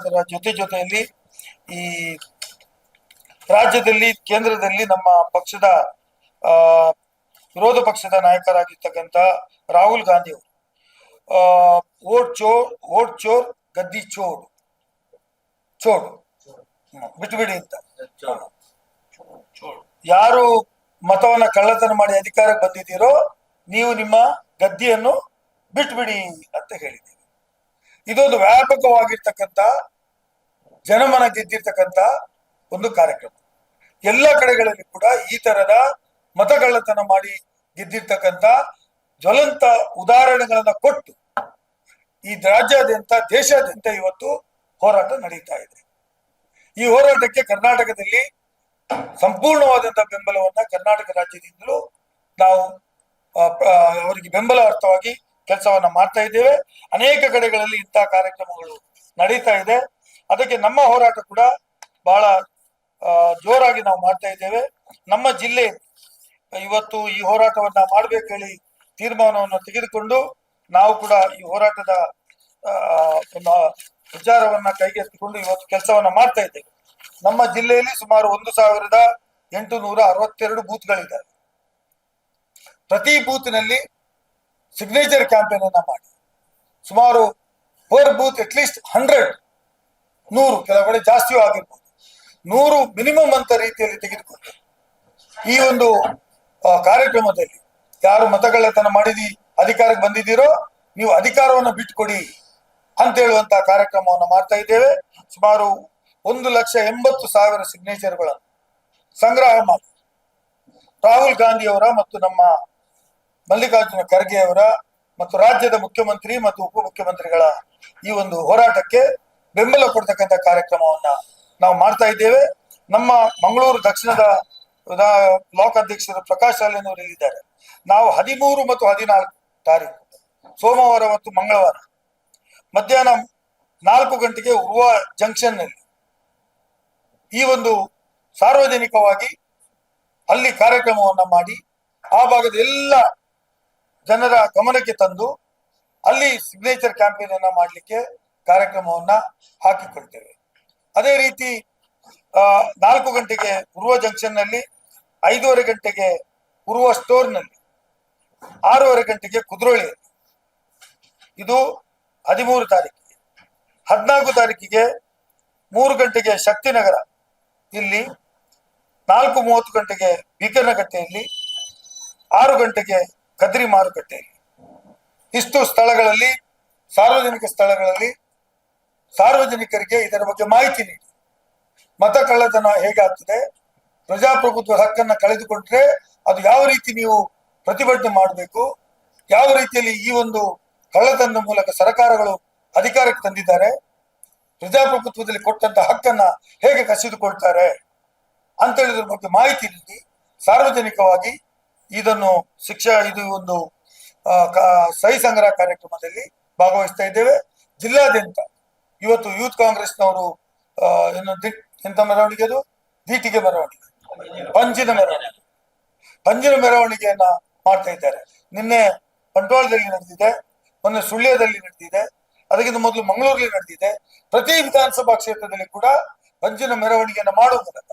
ಅದರ ಜೊತೆ ಜೊತೆಯಲ್ಲಿ ಈ ರಾಜ್ಯದಲ್ಲಿ, ಕೇಂದ್ರದಲ್ಲಿ ನಮ್ಮ ಪಕ್ಷದ ವಿರೋಧ ಪಕ್ಷದ ನಾಯಕರಾಗಿರ್ತಕ್ಕಂಥ ರಾಹುಲ್ ಗಾಂಧಿ ಅವರು ಓಟ್ ಚೋರ್ ಓಟ್ ಚೋರ್, ಗದ್ದಿ ಚೋರ್ ಚೋಡ್ ಬಿಟ್ಬಿಡಿ ಅಂತ. ಯಾರು ಮತವನ್ನ ಕಳ್ಳತನ ಮಾಡಿ ಅಧಿಕಾರಕ್ಕೆ ಬಂದಿದ್ದೀರೋ, ನೀವು ನಿಮ್ಮ ಗದ್ದಿಯನ್ನು ಬಿಟ್ಬಿಡಿ ಅಂತ ಹೇಳಿದ್ದೀವಿ. ಇದೊಂದು ವ್ಯಾಪಕವಾಗಿರ್ತಕ್ಕಂಥ, ಜನಮನ ಗೆದ್ದಿರ್ತಕ್ಕಂಥ ಒಂದು ಕಾರ್ಯಕ್ರಮ. ಎಲ್ಲ ಕಡೆಗಳಲ್ಲಿ ಕೂಡ ಈ ತರದ ಮತಗಳ್ಳತನ ಮಾಡಿ ಗೆದ್ದಿರ್ತಕ್ಕಂಥ ಜ್ವಲಂತ ಉದಾಹರಣೆಗಳನ್ನ ಕೊಟ್ಟು ಈ ರಾಜ್ಯಾದ್ಯಂತ, ದೇಶಾದ್ಯಂತ ಇವತ್ತು ಹೋರಾಟ ನಡೀತಾ ಇದೆ. ಈ ಹೋರಾಟಕ್ಕೆ ಕರ್ನಾಟಕದಲ್ಲಿ ಸಂಪೂರ್ಣವಾದಂತಹ ಬೆಂಬಲವನ್ನ ಕರ್ನಾಟಕ ರಾಜ್ಯದಿಂದಲೂ ನಾವು ಅವರಿಗೆ ಬೆಂಬಲ ಅರ್ಥವಾಗಿ ಕೆಲಸವನ್ನ ಮಾಡ್ತಾ ಇದ್ದೇವೆ. ಅನೇಕ ಕಡೆಗಳಲ್ಲಿ ಇಂತಹ ಕಾರ್ಯಕ್ರಮಗಳು ನಡೀತಾ ಇದೆ. ಅದಕ್ಕೆ ನಮ್ಮ ಹೋರಾಟ ಕೂಡ ಬಹಳ ಜೋರಾಗಿ ನಾವು ಮಾಡ್ತಾ ಇದ್ದೇವೆ. ನಮ್ಮ ಜಿಲ್ಲೆ ಇವತ್ತು ಈ ಹೋರಾಟವನ್ನ ಮಾಡ್ಬೇಕು ಹೇಳಿ ತೀರ್ಮಾನವನ್ನು ತೆಗೆದುಕೊಂಡು ನಾವು ಕೂಡ ಈ ಹೋರಾಟದ ವಿಚಾರವನ್ನ ಕೈಗೆತ್ತಿಕೊಂಡು ಇವತ್ತು ಕೆಲಸವನ್ನ ಮಾಡ್ತಾ ಇದ್ದೇವೆ. ನಮ್ಮ ಜಿಲ್ಲೆಯಲ್ಲಿ ಸುಮಾರು ಒಂದು ಸಾವಿರದ ಎಂಟು ನೂರ ಅರವತ್ತೆರಡು ಬೂತ್ಗಳಿದ್ದಾವೆ ಪ್ರತಿ ಬೂತ್ನಲ್ಲಿ ಸಿಗ್ನೇಚರ್ ಕ್ಯಾಂಪೇನ್ ಅನ್ನ ಮಾಡಿ. ಸುಮಾರು ಪರ್ ಬೂತ್ ಅಟ್ಲೀಸ್ಟ್ ಹಂಡ್ರೆಡ್ ನೂರು ಕೆಲವು ಕಡೆ ಜಾಸ್ತಿಯೂ ಆಗಿರ್ಬೋದು. ನೂರು ಮಿನಿಮಮ್ ಅಂತ ರೀತಿಯಲ್ಲಿ ತೆಗೆದುಕೊಂಡು ಈ ಒಂದು ಕಾರ್ಯಕ್ರಮದಲ್ಲಿ ಯಾರು ಮತಗಳ್ಳತನ ಮಾಡಿದಿ, ಅಧಿಕಾರಕ್ಕೆ ಬಂದಿದ್ದೀರೋ, ನೀವು ಅಧಿಕಾರವನ್ನು ಬಿಟ್ಟುಕೊಡಿ ಅಂತ ಹೇಳುವಂತ ಕಾರ್ಯಕ್ರಮವನ್ನು ಮಾಡ್ತಾ ಇದ್ದೇವೆ. ಸುಮಾರು ಒಂದು ಲಕ್ಷ ಎಂಬತ್ತು ಸಾವಿರ ಸಿಗ್ನೇಚರ್ಗಳನ್ನು ಸಂಗ್ರಹ ಮಾಡಿ ರಾಹುಲ್ ಗಾಂಧಿಯವರ ಮತ್ತು ನಮ್ಮ ಮಲ್ಲಿಕಾರ್ಜುನ ಖರ್ಗೆ ಅವರ ಮತ್ತು ರಾಜ್ಯದ ಮುಖ್ಯಮಂತ್ರಿ ಮತ್ತು ಉಪಮುಖ್ಯಮಂತ್ರಿಗಳ ಈ ಒಂದು ಹೋರಾಟಕ್ಕೆ ಬೆಂಬಲ ಕೊಡ್ತಕ್ಕಂಥ ಕಾರ್ಯಕ್ರಮವನ್ನ ನಾವು ಮಾಡ್ತಾ ಇದ್ದೇವೆ. ನಮ್ಮ ಮಂಗಳೂರು ದಕ್ಷಿಣದ ಬ್ಲಾಕ್ ಅಧ್ಯಕ್ಷರು ಪ್ರಕಾಶ್ ಅಲ್ಲೇನವರು ಇಲ್ಲಿದ್ದಾರೆ. ನಾವು ಹದಿಮೂರು ಮತ್ತು ಹದಿನಾಲ್ಕು ತಾರೀಕು, ಸೋಮವಾರ ಮತ್ತು ಮಂಗಳವಾರ ಮಧ್ಯಾಹ್ನ ನಾಲ್ಕು ಗಂಟೆಗೆ ಉರ್ವ ಜಂಕ್ಷನ್ನಲ್ಲಿ ಈ ಒಂದು ಸಾರ್ವಜನಿಕವಾಗಿ ಅಲ್ಲಿ ಕಾರ್ಯಕ್ರಮವನ್ನ ಮಾಡಿ ಆ ಭಾಗದ ಎಲ್ಲ ಜನರ ಗಮನಕ್ಕೆ ತಂದು ಅಲ್ಲಿ ಸಿಗ್ನೇಚರ್ ಕ್ಯಾಂಪೇನ್ ಅನ್ನ ಮಾಡಲಿಕ್ಕೆ ಕಾರ್ಯಕ್ರಮವನ್ನ ಹಾಕಿಕೊಳ್ತೇವೆ. ಅದೇ ರೀತಿ ನಾಲ್ಕು ಗಂಟೆಗೆ ಪೂರ್ವ ಜಂಕ್ಷನ್ನಲ್ಲಿ ಐದೂವರೆ ಗಂಟೆಗೆ ಪೂರ್ವ ಸ್ಟೋರ್ನಲ್ಲಿ ಆರೂವರೆ ಗಂಟೆಗೆ ಕುದ್ರೋಳಿ ಇದು ಹದಿಮೂರು ತಾರೀಕಿಗೆ. ಹದಿನಾಲ್ಕು ತಾರೀಕಿಗೆ ಮೂರು ಗಂಟೆಗೆ ಶಕ್ತಿನಗರ, ಇಲ್ಲಿ ನಾಲ್ಕು ಮೂವತ್ತು ಗಂಟೆಗೆ ಬೀಕರ್ನಗಟ್ಟೆಯಲ್ಲಿ, ಆರು ಗಂಟೆಗೆ ಕದ್ರಿ ಮಾರುಕಟ್ಟೆಯಲ್ಲಿ ಇಷ್ಟು ಸ್ಥಳಗಳಲ್ಲಿ, ಸಾರ್ವಜನಿಕ ಸ್ಥಳಗಳಲ್ಲಿ ಸಾರ್ವಜನಿಕರಿಗೆ ಇದರ ಬಗ್ಗೆ ಮಾಹಿತಿ ನೀಡಿ. ಮತ ಕಳ್ಳತನ ಹೇಗಾಗ್ತದೆ ಪ್ರಜಾಪ್ರಭುತ್ವ ಹಕ್ಕನ್ನು ಕಳೆದುಕೊಂಡ್ರೆ ಅದು ಯಾವ ರೀತಿ ನೀವು ಪ್ರತಿಭಟನೆ ಮಾಡಬೇಕು? ಯಾವ ರೀತಿಯಲ್ಲಿ ಈ ಒಂದು ಕಳ್ಳತನದ ಮೂಲಕ ಸರ್ಕಾರಗಳು ಅಧಿಕಾರಕ್ಕೆ ತಂದಿದ್ದಾರೆ? ಪ್ರಜಾಪ್ರಭುತ್ವದಲ್ಲಿ ಕೊಟ್ಟಂತ ಹಕ್ಕನ್ನ ಹೇಗೆ ಕಸಿದುಕೊಳ್ತಾರೆ? ಅಂತ ಹೇಳಿದ್ರ ಬಗ್ಗೆ ಮಾಹಿತಿ ನೀಡಿ. ಸಾರ್ವಜನಿಕವಾಗಿ ಇದನ್ನು ಶಿಕ್ಷಾ, ಇದು ಒಂದು ಸಹಿ ಸಂಗ್ರಹ ಕಾರ್ಯಕ್ರಮದಲ್ಲಿ ಭಾಗವಹಿಸ್ತಾ ಇದ್ದೇವೆ. ಜಿಲ್ಲಾದ್ಯಂತ ಇವತ್ತು ಯೂತ್ ಕಾಂಗ್ರೆಸ್ನವರು ಏನು ಎಂತ ಮೆರವಣಿಗೆ ಅದು? ದೀಟಿಗೆ ಮೆರವಣಿಗೆ. ಪಂಜಿನ ಮೆರವಣಿಗೆ. ಪಂಜಿನ ಮೆರವಣಿಗೆಯನ್ನ ಮಾಡ್ತಾ ಇದ್ದಾರೆ. ನಿನ್ನೆ ಬಂಟ್ವಾಳದಲ್ಲಿ ನಡೆದಿದೆ, ಮೊನ್ನೆ ಸುಳ್ಯದಲ್ಲಿ ನಡೆದಿದೆ, ಅದಕ್ಕಿಂತ ಮೊದಲು ಮಂಗಳೂರಲ್ಲಿ ನಡೆದಿದೆ. ಪ್ರತಿ ವಿಧಾನಸಭಾ ಕ್ಷೇತ್ರದಲ್ಲಿ ಕೂಡ ಪಂಜಿನ ಮೆರವಣಿಗೆಯನ್ನು ಮಾಡುವ ಮೂಲಕ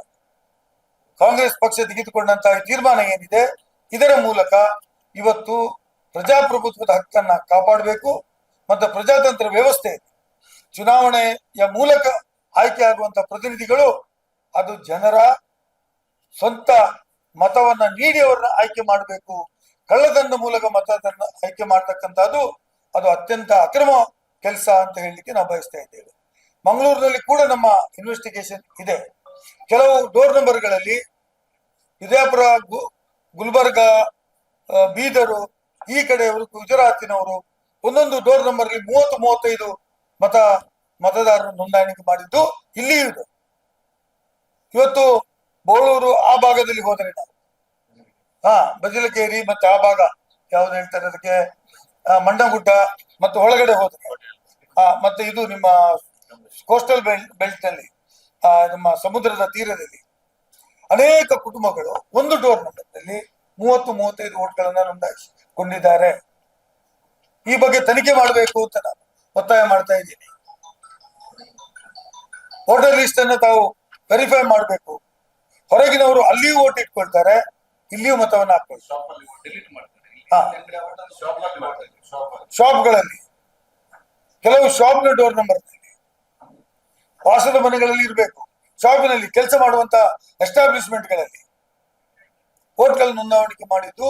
ಕಾಂಗ್ರೆಸ್ ಪಕ್ಷ ತೆಗೆದುಕೊಂಡಂತಹ ತೀರ್ಮಾನ ಏನಿದೆ? ಇದರ ಮೂಲಕ ಇವತ್ತು ಪ್ರಜಾಪ್ರಭುತ್ವದ ಹಕ್ಕನ್ನ ಕಾಪಾಡಬೇಕು ಮತ್ತು ಪ್ರಜಾತಂತ್ರ ವ್ಯವಸ್ಥೆ ಚುನಾವಣೆಯ ಮೂಲಕ ಆಯ್ಕೆ ಆಗುವಂತ ಪ್ರತಿನಿಧಿಗಳು ಅದು ಜನರ ಸ್ವಂತ ಮತವನ್ನ ನೀಡಿ ಅವರನ್ನ ಆಯ್ಕೆ ಮಾಡಬೇಕು. ಕಳ್ಳದನ್ನ ಮೂಲಕ ಮತದನ್ನ ಆಯ್ಕೆ ಮಾಡ್ತಕ್ಕಂಥದ್ದು ಅದು ಅತ್ಯಂತ ಅಕ್ರಮ ಕೆಲಸ ಅಂತ ಹೇಳಲಿಕ್ಕೆ ನಾವು ಬಯಸ್ತಾ ಇದ್ದೇವೆ. ಮಂಗಳೂರಿನಲ್ಲಿ ಕೂಡ ನಮ್ಮ ಇನ್ವೆಸ್ಟಿಗೇಷನ್ ಇದೆ. ಕೆಲವು ಡೋರ್ ನಂಬರ್ಗಳಲ್ಲಿ ವಿಜಯಪುರ ಗುಲ್ಬರ್ಗ ಬೀದರು ಈ ಕಡೆಯವರು ಗುಜರಾತಿನವರು ಒಂದೊಂದು ಡೋರ್ ನಂಬರ್ ಅಲ್ಲಿ ಮೂವತ್ತು ಮೂವತ್ತೈದು ಮತ ಮತದಾರರು ನೋಂದಾಣಿಕೆ ಮಾಡಿದ್ದು ಇಲ್ಲಿಯೂ ಇದೆ. ಇವತ್ತು ಬೋಳೂರು ಆ ಭಾಗದಲ್ಲಿ ಹೋದರೆ ನಾವು. ಹಾ ಬಜಲಕೇರಿ ಮತ್ತೆ ಆ ಭಾಗ ಯಾವ್ದು ಹೇಳ್ತಾರೆ ಅದಕ್ಕೆ ಮಂಡಗುಡ್ಡ ಮತ್ತು ಒಳಗಡೆ ಹೋದ್ರೆ ಹಾ ಮತ್ತೆ ಇದು ನಿಮ್ಮ ಕೋಸ್ಟಲ್ ಬೆಲ್ಟ್ ಬೆಲ್ಟ್ನಲ್ಲಿ ಆ, ನಮ್ಮ ಸಮುದ್ರದ ತೀರದಲ್ಲಿ ಅನೇಕ ಕುಟುಂಬಗಳು ಒಂದು ಡೋರ್ ನಂಬರ್ನಲ್ಲಿ ಮೂವತ್ತು, ಮೂವತ್ತೈದು ಓಟ್ಗಳನ್ನ ನೋಂದಾಯಿಸಿಕೊಂಡಿದ್ದಾರೆ. ಈ ಬಗ್ಗೆ ತನಿಖೆ ಮಾಡಬೇಕು ಅಂತ ನಾನು ಒತ್ತಾಯ ಮಾಡ್ತಾ ಇದ್ದೀನಿ. ಓಟರ್ ಲಿಸ್ಟ್ ಅನ್ನು ತಾವು ವೆರಿಫೈ ಮಾಡಬೇಕು. ಹೊರಗಿನವರು ಅಲ್ಲಿಯೂ ಓಟ್ ಇಟ್ಕೊಳ್ತಾರೆ, ಇಲ್ಲಿಯೂ ಮತವನ್ನು ಹಾಕೊಳ್ತಾರೆ ಶಾಪ್ ಅಲ್ಲಿ ಡಿಲೀಟ್ ಮಾಡ್ತಾರೆ ಹಾ. ಶಾಪ್ನ ಶಾಪ್ಗಳಲ್ಲಿ ಕೆಲವು ಡೋರ್ ನಂಬರ್ ವಾಸದ ಮನೆಗಳಲ್ಲಿ ಇರಬೇಕು. ಶಾಪಿನಲ್ಲಿ ಕೆಲಸ ಮಾಡುವಂತ ಎಸ್ಟಾಬ್ಲಿಷ್ಮೆಂಟ್ಗಳಲ್ಲಿ ಓಟ್ಗಳ ನೋಂದಾವಣಿಕೆ ಮಾಡಿದ್ದು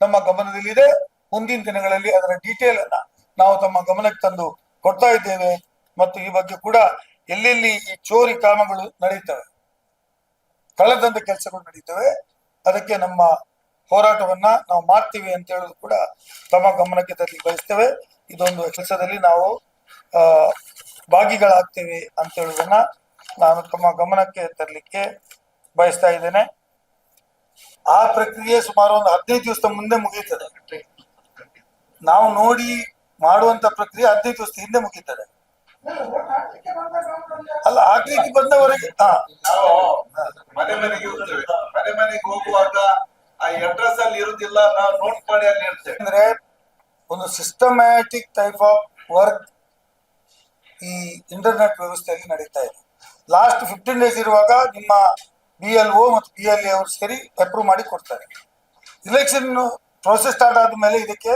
ನಮ್ಮ ಗಮನದಲ್ಲಿದೆ. ಮುಂದಿನ ದಿನಗಳಲ್ಲಿ ಅದರ ಡೀಟೇಲ್ ಅನ್ನ ನಾವು ತಮ್ಮ ಗಮನಕ್ಕೆ ತಂದು ಕೊಡ್ತಾ ಇದ್ದೇವೆ. ಮತ್ತು ಈ ಬಗ್ಗೆ ಕೂಡ ಎಲ್ಲೆಲ್ಲಿ ಈ ಚೋರಿ ಕಾಮಗಳು ನಡೀತವೆ ಕಳ್ಳದಂತ ಕೆಲಸಗಳು ನಡೀತವೆ, ಅದಕ್ಕೆ ನಮ್ಮ ಹೋರಾಟವನ್ನ ನಾವು ಮಾಡ್ತೀವಿ ಅಂತ ಹೇಳೋದು ಕೂಡ ತಮ್ಮ ಗಮನಕ್ಕೆ ತರಲಿ ಬಯಸ್ತೇವೆ. ಇದೊಂದು ಕೆಲಸದಲ್ಲಿ ನಾವು ಭಾಗಿಗಳಾಗ್ತೇವೆ ಅಂತ ಹೇಳುವುದನ್ನ ನಾನು ತಮ್ಮ ಗಮನಕ್ಕೆ ತರಲಿಕ್ಕೆ ಬಯಸ್ತಾ ಇದ್ದೇನೆ. ಆ ಪ್ರಕ್ರಿಯೆ ಸುಮಾರು ಒಂದು ಹದಿನೈದು ದಿವಸದ ಮುಂದೆ ಮುಗಿಯುತ್ತದೆ. ನಾವು ನೋಡಿ ಮಾಡುವಂತ ಪ್ರಕ್ರಿಯೆ ಹದಿನೈದು ದಿವಸದ ಹಿಂದೆ ಮುಗೀತದೆ ಅಲ್ಲ ಆಗ್ಲಿಕ್ಕೆ ಬಂದವರೆಗೆ ನಾವು ಮನೆ ಮನೆಗೆ ಹೋಗ್ತೇವೆ. ಮನೆ ಮನೆಗೆ ಹೋಗುವಾಗ ಆ ಅಡ್ರೆಸ್ ಅಲ್ಲಿ ಇರುದಿಲ್ಲ ನಾವು ನೋಟ್ ಮಾಡಿ ಅಲ್ಲಿ ಅಂದ್ರೆ ಒಂದು ಸಿಸ್ಟಮ್ಯಾಟಿಕ್ ಟೈಪ್ ಆಫ್ ವರ್ಕ್ ಈ ಇಂಟರ್ನೆಟ್ ವ್ಯವಸ್ಥೆಯಲ್ಲಿ ನಡೀತಾ ಇದೆ. ಲಾಸ್ಟ್ ಫಿಫ್ಟೀನ್ ಡೇಸ್ ಇರುವಾಗ ನಿಮ್ಮ ಬಿ ಎಲ್ ಒ ಮತ್ತು ಬಿ ಎಲ್ ಎ ಅವರು ಸೇರಿ ಅಪ್ರೂವ್ ಮಾಡಿ ಕೊಡ್ತಾರೆ. ಇಲೆಕ್ಷನ್ ಪ್ರೋಸೆಸ್ ಸ್ಟಾರ್ಟ್ ಆದ್ಮೇಲೆ ಇದಕ್ಕೆ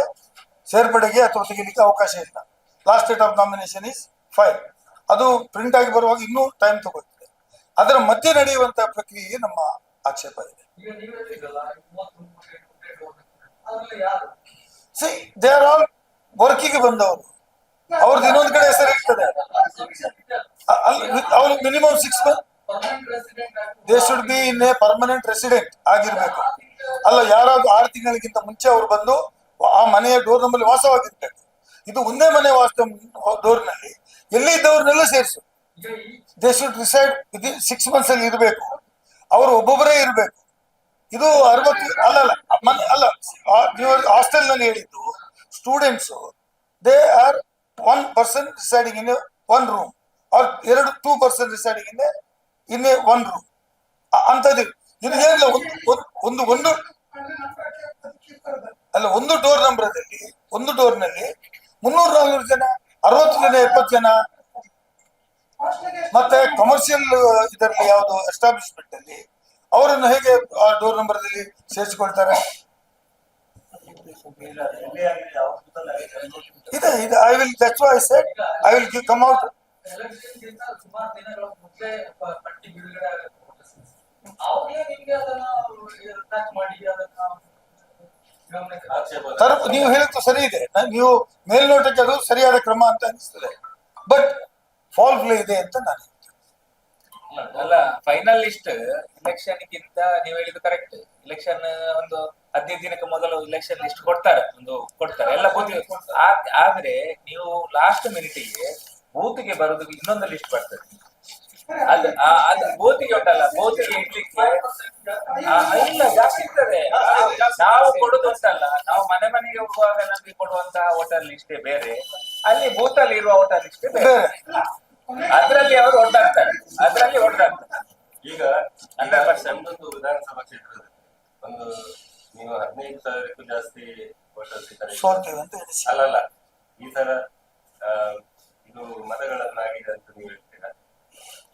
ಸೇರ್ಪಡೆಗೆ ಅಥವಾ ತೆಗಿಲಿಕ್ಕೆ ಅವಕಾಶ ಇಲ್ಲ. Last date of nomination is five ಅದು ಪ್ರಿಂಟ್ ಆಗಿ ಬರುವಾಗ ಇನ್ನೂ ಟೈಮ್ ತಗೊಳ್ತದೆ. ಅದರ ಮಧ್ಯೆ ನಡೆಯುವಂತ ಪ್ರಕ್ರಿಯೆಗೆ ನಮ್ಮ ಆಕ್ಷೇಪ ಇದೆ. ಸಿ ದೇ ಆರ್ ಆಲ್ ವರ್ಕಿಗೆ ಬಂದವರು. ಅವ್ರದ್ದು ಇನ್ನೊಂದು ಕಡೆ ಹೆಸರು ಇರ್ತದೆ ಅ- ಅಲ್ಲಿ ಅವ್ರು minimum six month they should be in a permanent resident ಆಗಿರ್ಬೇಕು. ಅಲ್ಲ, ಯಾರಾದ್ರೂ ಆರು ತಿಂಗಳಿಗಿಂತ ಮುಂಚೆ ಅವ್ರು ಬಂದು ಆ ಮನೆಯ ಡೋರ್ ನಂಬಲ್ಲಿ ವಾಸವಾಗಿರ್ಬೇಕು. ಇದು ಒಂದೇ ಮನೆ ವಾಸ ಡೋರ್ನಲ್ಲಿ ಎಲ್ಲಿ ಇದ್ದವ್ರನ್ನೆಲ್ಲ ಸೇರಿಸು. ದೇ ಶುಡ್ ರಿಸೈಡ್ ಇದು ಸಿಕ್ಸ್ ಮಂತ್ಸ್ ಅಲ್ಲಿ ಇರಬೇಕು. ಅವರು ಒಬ್ಬೊಬ್ಬರೇ ಇರಬೇಕು. ಇದು ಅರವತ್ತು, ಅಲ್ಲ ಅಲ್ಲ, ಮನೆ, ಅಲ್ಲ ನೀವು ಹಾಸ್ಟೆಲ್ನಲ್ಲಿ ಹೇಳಿದ್ದು students they are one person residing in one room or ಎರಡು two person residing in in a one room ಅಂತದ್ದು. ಇದು ಏನಿಲ್ಲ ಒಂದು, ಒಂದು- ಅಲ್ಲ, ಒಂದು ಡೋರ್ ನಂಬರದಲ್ಲಿ ಒಂದು ಡೋರ್ನಲ್ಲಿ ಮುನ್ನೂರ ನಾಲ್ನೂರು ಜನ, ಅರವತ್ತು ಜನ, ಎಪ್ಪತ್ತು ಜನ. ಮತ್ತೆ ಕಮರ್ಷಿಯಲ್ ಇದರಲ್ಲಿ ಯಾವುದು ಎಸ್ಟಾಬ್ಲಿಷ್ಮೆಂಟ್ ಅಲ್ಲಿ ಅವರನ್ನು ಹೇಗೆ ಆ ಡೋರ್ ನಂಬರ್ದಲ್ಲಿ ಸೇರಿಸಿಕೊಳ್ತಾರೆ? ಇದೆ ಇದೆ. I will that's why set I will come out ನೀವು ಹೇಳಿದ್ದು ಸರಿ ಇದೆ. ನೀವು ಮೇಲ್ನೋಟಕ್ಕೆ ಅದು ಸರಿಯಾದ ಕ್ರಮ ಅಂತ ಅನಿಸ್ತದೆ. ಬಟ್ ಫಾಲ್ ಪ್ಲೇ ಇದೆ ಅಂತ ನಾನು ಅಲ್ಲ ಫೈನಲ್ ಲಿಸ್ಟ್ ಇಲೆಕ್ಷನ್ ಗಿಂತ ನೀವು ಹೇಳಿದ್ದು ಕರೆಕ್ಟ್ ಇಲೆಕ್ಷನ್ ಒಂದು ಹದಿನೈದು ದಿನಕ್ಕೆ ಮೊದಲು ಇಲೆಕ್ಷನ್ ಲಿಸ್ಟ್ ಕೊಡ್ತಾರೆ ಒಂದು ಕೊಡ್ತಾರೆ. ಎಲ್ಲ ಬೂತ್ ಆದ್ರೆ ನೀವು ಲಾಸ್ಟ್ ಮಿನಿಟಿಗೆ ಬೂತ್ಗೆ ಬರೋದಕ್ಕೆ ಇನ್ನೊಂದು ಲಿಸ್ಟ್ ಬರ್ತದೆ. ಅದು ಆ- ಅದು ಬೂತಿಗೆ ಉಂಟಲ್ಲ ಬೂತಿಗೆ ಇಡ್ಲಿಕ್ಕೆ. ಆ, ಇಲ್ಲ ಜಾಸ್ತಿ ಇರ್ತದೆ. ನಾವು ಕೊಡುದು ಉಂಟಲ್ಲ ನಾವು ಮನೆ ಮನೆಗೆ ಹೋಗುವಾಗ ನಮಗೆ ಕೊಡುವಂತಹ ಹೋಟೆಲ್ ಇಷ್ಟೇ ಬೇರೆ. ಅಲ್ಲಿ ಬೂತಲ್ಲಿ ಇರುವ ಹೋಟೆಲ್ ಇಷ್ಟೇ ಬೇರೆ. ಅದ್ರಲ್ಲಿ ಅವರು ಒಡ್ಡಾಡ್ತಾರೆ ಅದ್ರಲ್ಲಿ ಒಡ್ಡಾಡ್ತಾರೆ. ಈಗ ಹಂಡ್ರೆಡ್ ಪರ್ಸೆಂಟ್ ನಮ್ದೊಂದು ವಿಧಾನಸಭಾ ಕ್ಷೇತ್ರದಲ್ಲಿ ಒಂದು ನೀವು ಹದಿನೈದು ಸಾವಿರಕ್ಕೂ ಜಾಸ್ತಿ ಹೋಟೆಲ್ ಅಲ್ಲಲ್ಲ ಈ ತರ ಆ, ಇದು ಮತಗಳನ್ನಾಗಿದೆ ಅಂತ ನೀವು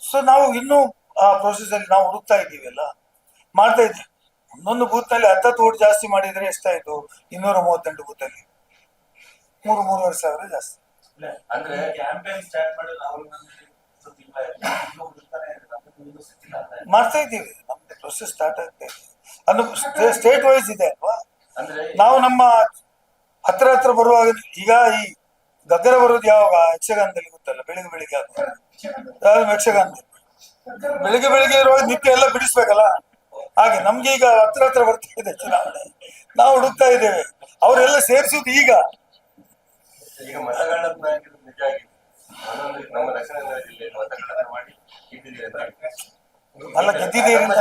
ಸೊ ನಾವು ಇನ್ನೂ ಆ ಪ್ರೊಸೆಸ್ ಅಲ್ಲಿ ನಾವು ಹುಡುಕ್ತಾ ಇದ್ದೀವಿ ಅಲ್ಲ ಮಾಡ್ತಾ ಇದ್ವಿ. ಒಂದೊಂದು ಬೂತ್ನಲ್ಲಿ ಹತ್ತತ್ತು ಓಟ್ ಜಾಸ್ತಿ ಮಾಡಿದ್ರೆ ಎಷ್ಟಾಯ್ತು? ಇನ್ನೂರ ಮೂವತ್ತೆಂಟು ಬೂತ್ ಅಲ್ಲಿ. ಮೂರು ಮೂರುವರೆ ಸಾವಿರ ಜಾಸ್ತಿ. ಅಂದ್ರೆ ಕ್ಯಾಂಪೇನ್ ಸ್ಟಾರ್ಟ್ ಮಾಡಿ ಮಾಡ್ತಾ ಇದ್ದೀವಿ. ನಮ್ದು ಪ್ರೊಸೆಸ್ ಸ್ಟಾರ್ಟ್ ಆಗ್ತಾ ಇದೆ. ಅದು ಸ್ಟೇಟ್ ವೈಸ್ ಇದೆ ಅಲ್ವಾ? ನಾವು ನಮ್ಮ ಹತ್ರ ಹತ್ರ ಬರುವಾಗ ಈಗ ಈ ಗಗ್ಗರ ಬರೋದು ಯಾವಾಗ? ಯಕ್ಷಗಾನದಲ್ಲಿ ಗೊತ್ತಲ್ಲ ಬೆಳಿಗ್ಗೆ ಬೆಳಿಗ್ಗೆ ಆಗುವಾಗ. ಯಕ್ಷಗಾನ ಬೆಳಿಗ್ಗೆ ಬೆಳಿಗ್ಗೆ ಇರುವಾಗ ನಿತ್ಯ ಎಲ್ಲ ಬಿಡಿಸ್ಬೇಕಲ್ಲ? ಹಾಗೆ ನಮ್ಗೆ ಈಗ ಹತ್ರ ಹತ್ರ ಬರ್ತಾ ಇದೆ ಚುನಾವಣೆ. ನಾವು ಹುಡುಕ್ತಾ ಇದ್ದೇವೆ. ಅವರೆಲ್ಲ ಸೇರಿಸುದು ಈಗ. ಅಲ್ಲ ಗೆದ್ದಿದ್ದೀರಿ ಅಂತ